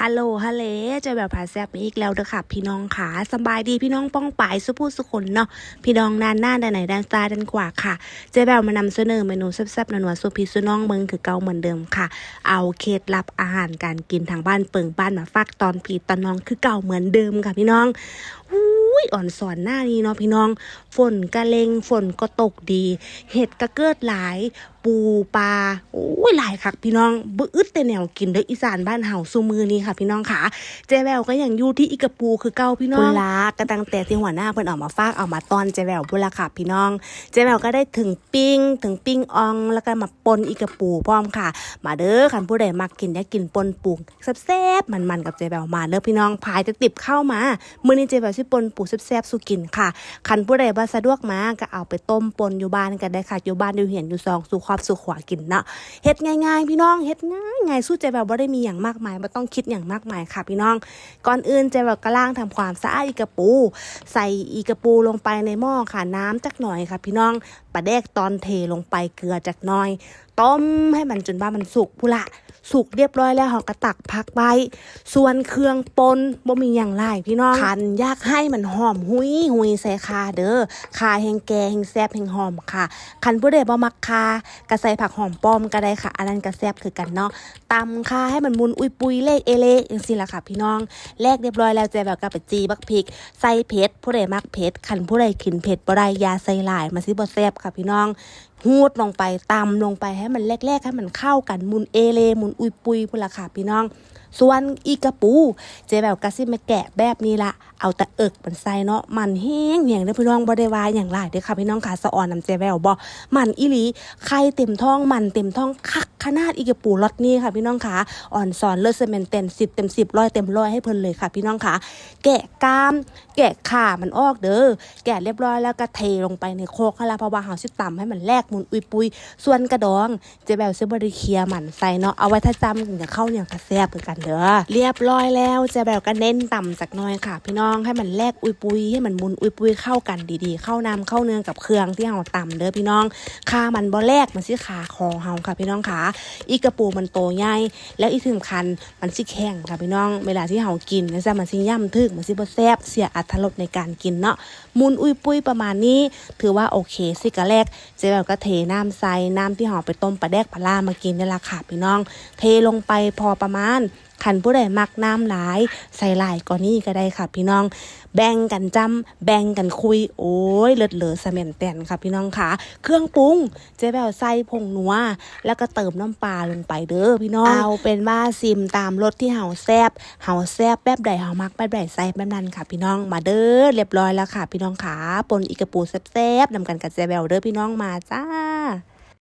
ฮัลโหลฮัลเลเจอแบบผาแซบอีกแล้วเด้อค่ะ พี่น้องขาสบายดีพี่น้องป้องปายสุผู้สุคนเนาะพี่น้องนานหน้าด้านไหนด้านซ้ายด้านขวาค่ะเจแบบมานำเสนอเมนูแซ่บๆนัวๆสุพี่สุน้องเมืองคือเก่าเหมือนเดิมค่ะ เอาเคล็ดลับอาหารการกินทางบ้านเปิงบ้านมาฝากตอนพี่ตอนน้องคือเก่าเหมือนเดิมค่ะพี่น้องอุ้ยอ่อนสอนหน้านี้เนาะพี่น้อง ฝนกระเลงฝนก็ตกดี เห็ดก็เกิดหลาย ปูปลาโอ้ยหลายคักพี่น้องบึอึดแต่แนวกินเด้ออีสานบ้านเฮาซูมือนี้ค่ะพี่น้องค่ะเจแววก็ยังอยู่ที่อีกระปูคือเก่าพี่น้องลาก็ตั้งแต่ที่หัวหน้าเพิ่นออกมาฟากเอามาตอนเจแววพุ่นละค่ะพี่น้อง เจแววก็ได้ถึงปิ้งถึงปิ้งอองแล้วก็มาปนอีกระปูพร้อมค่ะ มาเด้อคันผู้ใดมักกินอยากกินปนปูแซ่บๆมันๆกับเจแววมาเด้อพี่น้องพายจะติบเข้ามามื้อนี้เจแววสิปนปูแซ่บๆสู่กินค่ะคันผู้ใดบ่สะดวกมาก็เอาไปต้มปนอยู่บ้านกันได้ค่ะอยู่บ้านอยู่เหียนอยู่ซองสู่คความสู่ขวากินเนาะเฮ็ดง่าย ๆ พี่น้องเฮ็ดง่ายง่ายสู้ใจแบบว่าได้มีอย่างมากมายบ่ต้องคิดอย่างมากมายค่ะพี่น้อง ก่อนอื่นใจแบบกระล่างทำความสะอาดอีกระปู ใส่อีกระปูลงไปในหม้อค่ะน้ำจักหน่อยค่ะ พี่น้องปลาแดกตอนเทลงไปเกลือจักหน่อย ต้มให้มันจนว่ามันสุกพุละ สุกเรียบร้อยแล้วเราก็ตักพักไว้ส่วนเครื่องปนบ่มีอย่างไรพี่น้องคันยากให้มันหอมหุยหุยใส่คาเด้อคาแหงแกแหงแซบแหงหอมค่ะคันผู้ใดบ่มักคาก็ใส่ผักหอมป้อมก็ได้ค่ะ อันนั้นก็แซบคือกันเนาะตำค่ะให้มันมุนอุยปุยเลขเอเลจังซี่ล่ะค่ะ พี่น้องแลกเรียบร้อยแล้วจะแบบกับไปจีบักพริกใส่เผ็ดผู้ใดมักเผ็ดคันผู้ใดกินเผ็ดบ่ได้ยาใส่หลายมาสิบ่แซบค่ะพี่น้อง หูดลงไปตำลงไปให้มันแรกๆให้มันเข้ากันมุนเอเลมุนอุยปุยพุ่นละค่ะพี่น้อง ส่วนอีกระปู เจ๊แบบกะสิมาแกะแบบนี้ละเอาแต่เอิกมันใส่เนาะมันแห้งอย่างเด้อพี่น้องบ่ได้วายอย่างไรเด้อค่ะพี่น้องค่ะสะออนนำเจ๊แบบบ่มันอีหลีไข่เต็มท้องมันเต็มท้องคักขนาดอีกระปูรสนี้ค่ะ พี่น้องค่ะอ่อนสอนเลิศเซเมนเต็น10เต็ม10ร้อยเต็มร้อยให้เพิ่นเลยค่ะ พี่น้องค่ะ แกะกาม แกะขามันออกเด้อแกะเรียบร้อยแล้วก็เทลงไปในโคกให้ละเพราะว่าเฮาสิตำให้มันแลกหมุนอุยปุยส่วนกระดองเจแบบซื้อบริเคียมันใส่เนาะเอาไว้ถ้าจำถึงจะเข้าเนี่ยกระแซบคือกันเด้อเรียบร้อยแล้วจะแบบก็เน้นต่ำจากน้อยค่ะ พี่น้องให้มันแลกอุยปุยให้มันมุนอุยปุยเข้ากันดีๆ เข้าน้ำเข้าเนื้อกับเครื่องที่เฮาตำเด้อพี่น้องค่ามันบ่แลกมันสิขาคอเฮาค่ะ พี่น้องค่ะอีกระปูมันโตใหญ่แล้วอีกถึงคันมันสิแข็งค่ะพี่น้องเวลาที่เฮากินนะจ๊ะมันสิย่ำทึกมันสิบ่แซ่บเสียอรรรสในการกินเนาะมุนอุยปุยประมาณนี้ ถือว่าโอเคสิกะแรกเจ๊แบบก็เทน้ำใส่น้ำที่ห่อไปต้มปลาแดกปลาล่ามากินนี่ละค่ะพี่น้อง เทลงไปพอประมาณขันผู้ใดมักน้ำหลาย ใส่หลายก็นี่ก็ได้ค่ะพี่น้อง แบ่งกันจำแบ่งกันคุย โอ้ยเลิศเหลือสมนแตนค่ะพี่น้องค่ะ เครื่องปรุงเจ๊แบบใส่ผงนัวแล้วก็เติมน้ำปลาลงไปเด้อพี่น้อง เอาเป็นว่าซิมตามรสที่เฮาแซบเฮาแซบแบบใดเฮามักแบบใดใส่แบบนั้นค่ะ พี่น้องมาเด้อเรียบร้อยแล้วค่ะ พี่น้องค่ะปนอีกระปูแซบๆนำกันกับเจ๊แบบเด้อพี่น้องมาจ้า